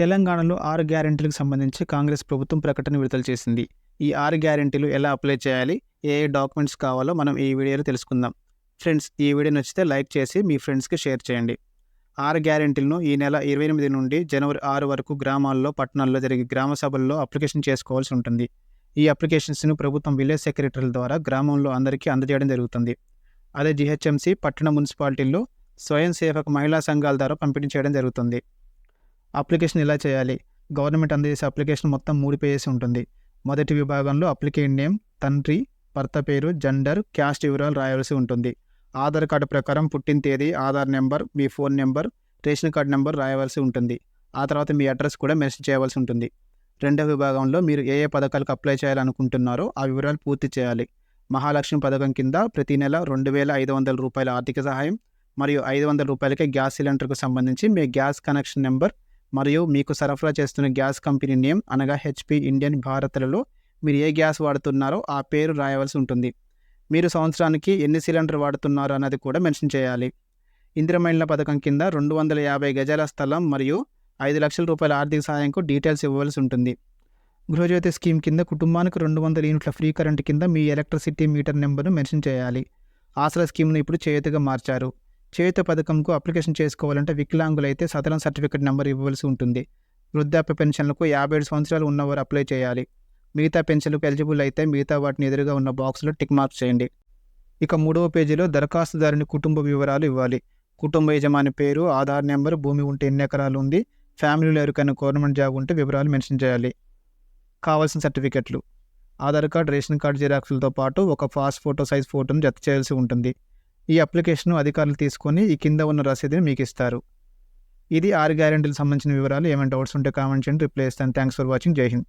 తెలంగాణలో ఆరు గ్యారెంటీలకు సంబంధించి కాంగ్రెస్ ప్రభుత్వం ప్రకటన విడుదల చేసింది. ఈ ఆరు గ్యారెంటీలు ఎలా అప్లై చేయాలి ఏ ఏ డాక్యుమెంట్స్ కావాలో మనం ఈ వీడియోలో తెలుసుకుందాం. ఫ్రెండ్స్ ఈ వీడియో నచ్చితే లైక్ చేసి మీ ఫ్రెండ్స్కి షేర్ చేయండి. ఆరు గ్యారెంటీలను ఈ నెల ఇరవై ఎనిమిది నుండి జనవరి ఆరు వరకు గ్రామాల్లో పట్టణాల్లో జరిగే గ్రామ సభల్లో అప్లికేషన్ చేసుకోవాల్సి ఉంటుంది. ఈ అప్లికేషన్స్ను ప్రభుత్వం విలేజ్ సెక్రటరీల ద్వారా గ్రామంలో అందరికీ అందజేయడం జరుగుతుంది. అదే జిహెచ్ఎంసీ పట్టణ మున్సిపాలిటీల్లో స్వయం సేవక మహిళా సంఘాల ద్వారా పంపిణీ చేయడం జరుగుతుంది. అప్లికేషన్ ఎలా చేయాలి? గవర్నమెంట్ అందజేసే అప్లికేషన్ మొత్తం మూడు పేజెస్ ఉంటుంది. మొదటి విభాగంలో అప్లికేషన్ నేమ్ తండ్రి భర్త పేరు జెండర్ క్యాస్ట్ వివరాలు రాయాల్సి ఉంటుంది. ఆధార్ కార్డు ప్రకారం పుట్టిన తేదీ ఆధార్ నెంబర్ మీ phone number ration card number రాయవలసి ఉంటుంది. ఆ తర్వాత మీ అడ్రస్ కూడా మెసేజ్ చేయవలసి ఉంటుంది. రెండవ విభాగంలో మీరు ఏ ఏ పథకాలకు అప్లై చేయాలనుకుంటున్నారో ఆ వివరాలు పూర్తి చేయాలి. మహాలక్ష్మి పథకం కింద ప్రతి నెల రెండు వేల ఐదు వందల రూపాయల ఆర్థిక సహాయం మరియు ఐదు వందల రూపాయలకే గ్యాస్ సిలిండర్కు సంబంధించి మీ గ్యాస్ కనెక్షన్ నెంబర్ మరియు మీకు సరఫరా చేస్తున్న గ్యాస్ కంపెనీ నేమ్ అనగా హెచ్పి ఇండియన్ భారత్లలో మీరు ఏ గ్యాస్ వాడుతున్నారో ఆ పేరు రాయవలసి ఉంటుంది. మీరు సంవత్సరానికి ఎన్ని సిలిండర్ వాడుతున్నారు అన్నది కూడా మెన్షన్ చేయాలి. ఇందిరమైళ్ళ పథకం కింద రెండు వందల యాభై గజాల స్థలం మరియు ఐదు లక్షల రూపాయల ఆర్థిక సహాయంకు డీటెయిల్స్ ఇవ్వవలసి ఉంటుంది. గృహజ్యోతి స్కీమ్ కింద కుటుంబానికి రెండు వందల యూనిట్ల ఫ్రీ కరెంట్ కింద మీ ఎలక్ట్రిసిటీ మీటర్ నెంబర్ను మెన్షన్ చేయాలి. ఆసరా స్కీమ్ను ఇప్పుడు చేయుతగా మార్చారు. చేయుత పథకంకు అప్లికేషన్ చేసుకోవాలంటే వికలాంగులైతే సదరన్ సర్టిఫికేట్ నెంబర్ ఇవ్వవలసి ఉంటుంది. వృద్ధాప్య పెన్షన్లకు యాభై ఏడు సంవత్సరాలు ఉన్నవారు అప్లై చేయాలి. మిగతా పెన్షన్లకు ఎలిజిబుల్ అయితే మిగతా వాటిని ఎదురుగా ఉన్న బాక్స్లో టిక్ మార్క్ చేయండి. ఇక మూడవ పేజీలో దరఖాస్తుదారుని కుటుంబ వివరాలు ఇవ్వాలి. కుటుంబ యజమాని పేరు ఆధార్ నెంబర్ భూమి ఉంటే ఎన్ని ఎకరాలు ఉంది ఫ్యామిలీలో ఎవరికైనా గవర్నమెంట్ జాబ్ ఉంటే వివరాలు మెన్షన్ చేయాలి. కావాల్సిన సర్టిఫికెట్లు. ఆధార్ కార్డ్ రేషన్ కార్డ్ జిరాక్స్లతో పాటు ఒక ఫాస్ట్ ఫోటో సైజ్ ఫోటోను జత చేయాల్సి ఉంటుంది. ఈ అప్లికేషన్ అధికారులు తీసుకొని ఈ కింద ఉన్న రసీదుని మీకు ఇస్తారు. ఇది ఆరు గ్యారెంటీలకు సంబంధించిన వివరాలు. ఏమైనా డౌట్స్ ఉంటే కామెంట్ చేయండి. రిప్లై ఇస్తాను. Thanks for watching. Jai Hind.